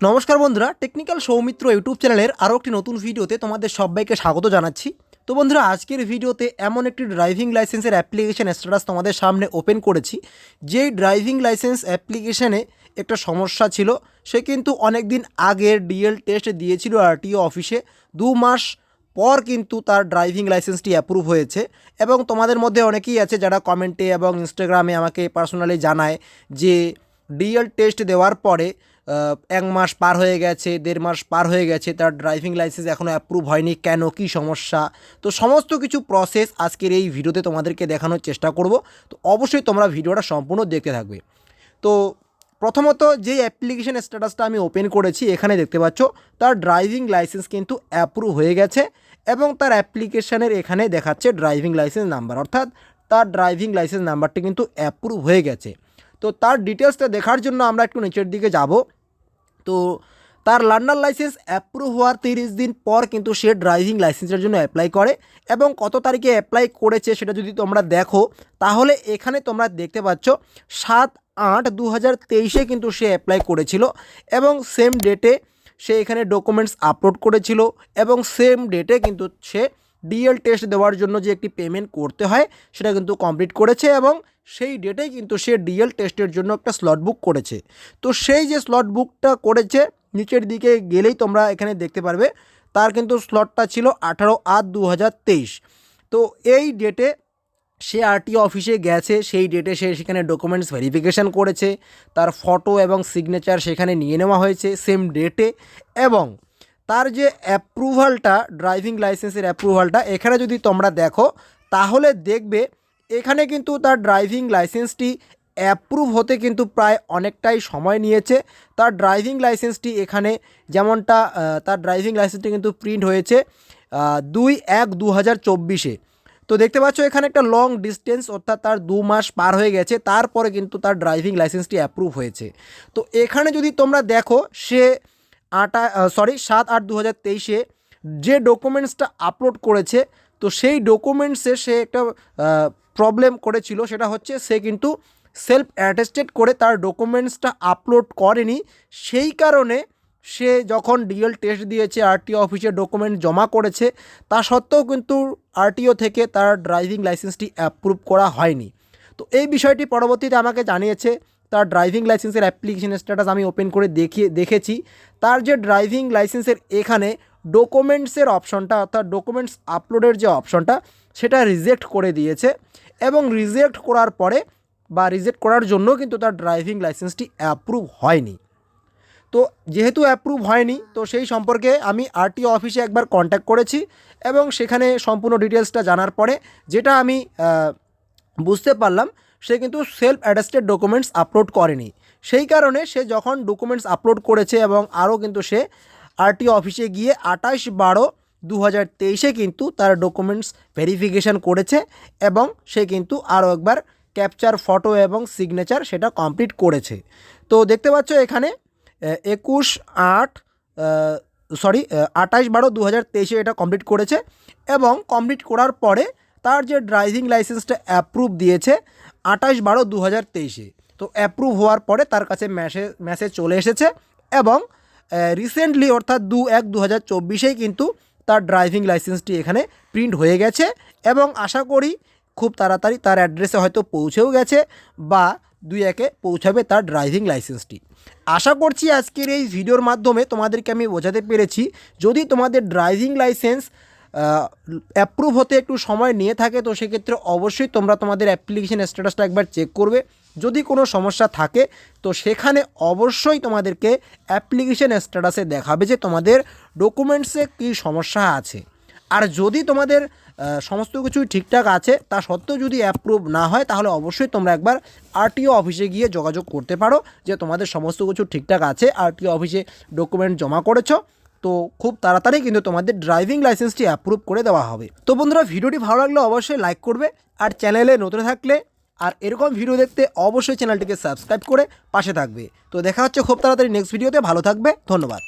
নমস্কার বন্ধুরা, technical Soumitra YouTube চ্যানেলের আরও একটি নতুন ভিডিওতে তোমাদের সবাইকে স্বাগত জানাচ্ছি। তো বন্ধুরা, আজকের ভিডিওতে এমন একটি ড্রাইভিং লাইসেন্সের অ্যাপ্লিকেশান স্ট্যাটাস তোমাদের সামনে ওপেন করেছি। যেই ড্রাইভিং লাইসেন্স অ্যাপ্লিকেশানে একটা সমস্যা ছিল, সে কিন্তু অনেক দিন আগের ডিএল টেস্ট দিয়েছিল আরটিও অফিসে। দু মাস পর কিন্তু তার ড্রাইভিং লাইসেন্সটি অ্যাপ্রুভ হয়েছে এবং তোমাদের মধ্যে অনেকেই আছে যারা কমেন্টে এবং ইনস্টাগ্রামে আমাকে পার্সোনালি জানায় যে ডিএল টেস্ট দেওয়ার পরে এক মাস পার হয়ে গেছে, দেড় মাস পার হয়ে গেছে, তার ড্রাইভিং লাইসেন্স এখনও অ্যাপ্রুভ হয়নি, কেন, কী সমস্যা? তো সমস্ত কিছু প্রসেস আজকের এই ভিডিওতে তোমাদেরকে দেখানোর চেষ্টা করব। তো অবশ্যই তোমরা ভিডিওটা সম্পূর্ণ দেখতে থাকবে। তো প্রথমত যে অ্যাপ্লিকেশন স্ট্যাটাসটা আমি ওপেন করেছি, এখানে দেখতে পাচ্ছ, তার ড্রাইভিং লাইসেন্স কিন্তু অ্যাপ্রুভ হয়ে গেছে এবং তার অ্যাপ্লিকেশানের এখানে দেখাচ্ছে ড্রাইভিং লাইসেন্স নাম্বার অর্থাৎ তার ড্রাইভিং লাইসেন্স নাম্বারটি কিন্তু অ্যাপ্রুভ হয়ে গেছে। তো তার ডিটেলসটা দেখার জন্য আমরা একটু নিচের দিকে যাব। তো তার লার্নার লাইসেন্স অ্যাপ্রুভ হওয়ার তিরিশ দিন পর কিন্তু সে ড্রাইভিং লাইসেন্সের জন্য অ্যাপ্লাই করে এবং কত তারিখে অ্যাপ্লাই করেছে সেটা যদি তোমরা দেখো, তাহলে এখানে তোমরা দেখতে পাচ্ছ সাত আট দু হাজার তেইশে কিন্তু সে অ্যাপ্লাই করেছিল এবং সেম ডেটে সে এখানে ডকুমেন্টস আপলোড করেছিল এবং সেম ডেটে কিন্তু সে ডিএল টেস্ট দেওয়ার জন্য যে একটি পেমেন্ট করতে হয়, সেটা কিন্তু কমপ্লিট করেছে এবং সেই ডেটেই কিন্তু সে ডিএল টেস্টের জন্য একটা স্লট বুক করেছে। তো সেই যে স্লট বুকটা করেছে, নিচের দিকে গেলেই তোমরা এখানে দেখতে পারবে, তার কিন্তু স্লটটা ছিল আঠারো আট দু তো এই ডেটে সে আরটিও অফিসে গেছে, সেই ডেটে সে সেখানে ডকুমেন্টস ভেরিফিকেশান করেছে, তার ফটো এবং সিগনেচার সেখানে নিয়ে নেওয়া হয়েছে সেম ডেটে এবং তার যে অ্যাপ্রুভালটা ড্রাইভিং লাইসেন্সের অ্যাপ্রুভালটা এখানে যদি তোমরা দেখো, তাহলে দেখবে এখানে কিন্তু তার ড্রাইভিং লাইসেন্সটি অ্যাপ্রুভ হতে কিন্তু প্রায় অনেকটাই সময় নিয়েছে। তার ড্রাইভিং লাইসেন্সটি এখানে যেমনটা তার ড্রাইভিং লাইসেন্সটি কিন্তু প্রিন্ট হয়েছে দুই এক দু হাজার চব্বিশে। তো দেখতে পাচ্ছ এখানে একটা লং ডিস্টেন্স অর্থাৎ তার দু মাস পার হয়ে গেছে, তারপরে কিন্তু তার ড্রাইভিং লাইসেন্সটি অ্যাপ্রুভ হয়েছে। তো এখানে যদি তোমরা দেখো, সে আটা সরি সাত আট দু হাজার তেইশে যে ডকুমেন্টসটা আপলোড করেছে, তো সেই ডকুমেন্টসে সে একটা প্রবলেম করেছিল, সেটা হচ্ছে সে কিন্তু সেলফ অ্যাটেস্টেড করে তার ডকুমেন্টসটা আপলোড করেনি। সেই কারণে সে যখন ডিএল টেস্ট দিয়েছে আরটিও অফিসে ডকুমেন্ট জমা করেছে, তা সত্ত্বেও কিন্তু আরটিও থেকে তার ড্রাইভিং লাইসেন্সটি অ্যাপ্রুভ করা হয়নি। তো এই বিষয়টি পরবর্তীতে আমাকে জানিয়েছে তার ড্রাইভিং লাইসেন্সের অ্যাপ্লিকেশন স্ট্যাটাস আমি ওপেন করে দেখিয়ে, দেখেছি। তার যে ড্রাইভিং লাইসেন্সের এখানে ডকুমেন্টসের অপশনটা অর্থাৎ ডকুমেন্টস আপলোডের যে অপশনটা সেটা রিজেক্ট করে দিয়েছে এবং রিজেক্ট করার পরে বা রিজেক্ট করার জন্য কিন্তু তার ড্রাইভিং লাইসেন্সটি অ্যাপ্রুভ হয়নি। তো যেহেতু অ্যাপ্রুভ হয়নি, তো সেই সম্পর্কে আমি আরটিও অফিসে একবার কন্ট্যাক্ট করেছি এবং সেখানে সম্পূর্ণ ডিটেলসটা জানার পরে, যেটা আমি বুঝতে পারলাম সে কিন্তু সেলফ অ্যাডাস্টেড ডকুমেন্টস আপলোড করেনি। সেই কারণে সে যখন ডকুমেন্টস আপলোড করেছে এবং আরও কিন্তু সে আরটিও অফিসে গিয়ে আঠাশ বারো দু হাজার তেইশে কিন্তু তার ডকুমেন্টস ভেরিফিকেশান করেছে এবং সে কিন্তু আরও একবার ক্যাপচার ফটো এবং সিগনেচার সেটা কমপ্লিট করেছে। তো দেখতে পাচ্ছ এখানে একুশ আট সরি আঠাশ বারো দু হাজার তেইশে এটা কমপ্লিট করেছে এবং কমপ্লিট করার পরে তার যে ড্রাইভিং লাইসেন্সটা অ্যাপ্রুভ দিয়েছে আঠাশ বারো দু হাজার তেইশে। তো অ্যাপ্রুভ হওয়ার পরে তার কাছে মেসেজ মেসেজ চলে এসেছে এবং রিসেন্টলি অর্থাৎ দু এক দু হাজার চব্বিশেই কিন্তু তার ড্রাইভিং লাইসেন্সটি এখানে প্রিন্ট হয়ে গেছে এবং আশা করি খুব তাড়াতাড়ি তার অ্যাড্রেসে হয়তো পৌঁছেও গেছে বা দুই একে পৌঁছাবে তার ড্রাইভিং লাইসেন্সটি আশা করছি আজকের এই ভিডিওর মাধ্যমে তোমাদেরকে আমি বোঝাতে পেরেছি, যদি তোমাদের ড্রাইভিং লাইসেন্স অ্যাপ্রুভ হতে একটু সময় নিয়ে থাকে, তো সেক্ষেত্রে অবশ্যই তোমরা তোমাদের অ্যাপ্লিকেশন স্ট্যাটাসটা একবার চেক করবে। যদি কোনো সমস্যা থাকে, তো সেখানে অবশ্যই তোমাদেরকে অ্যাপ্লিকেশন স্ট্যাটাসে দেখাবে যে তোমাদের ডকুমেন্টসে কী সমস্যা আছে। আর যদি তোমাদের সমস্ত কিছুই ঠিকঠাক আছে, তা সত্ত্বেও যদি অ্যাপ্রুভ না হয়, তাহলে অবশ্যই তোমরা একবার আরটিও অফিসে গিয়ে যোগাযোগ করতে পারো যে তোমাদের সমস্ত কিছু ঠিকঠাক আছে আরটিও অফিসে ডকুমেন্ট জমা করেছ। তো খুব তাড়াতাড়ি কিন্তু তোমাদের ড্রাইভিং লাইসেন্সটি অ্যাপ্রুভ করে দেওয়া হবে। তো বন্ধুরা, ভিডিওটি ভালো লাগলে অবশ্যই লাইক করবে আর চ্যানেলে নতুন থাকলে আর এরকম ভিডিও দেখতে অবশ্যই চ্যানেলটিকে সাবস্ক্রাইব করে পাশে থাকবে। তো দেখা হচ্ছে খুব তাড়াতাড়ি নেক্সট ভিডিওতে ভালো থাকবে, ধন্যবাদ।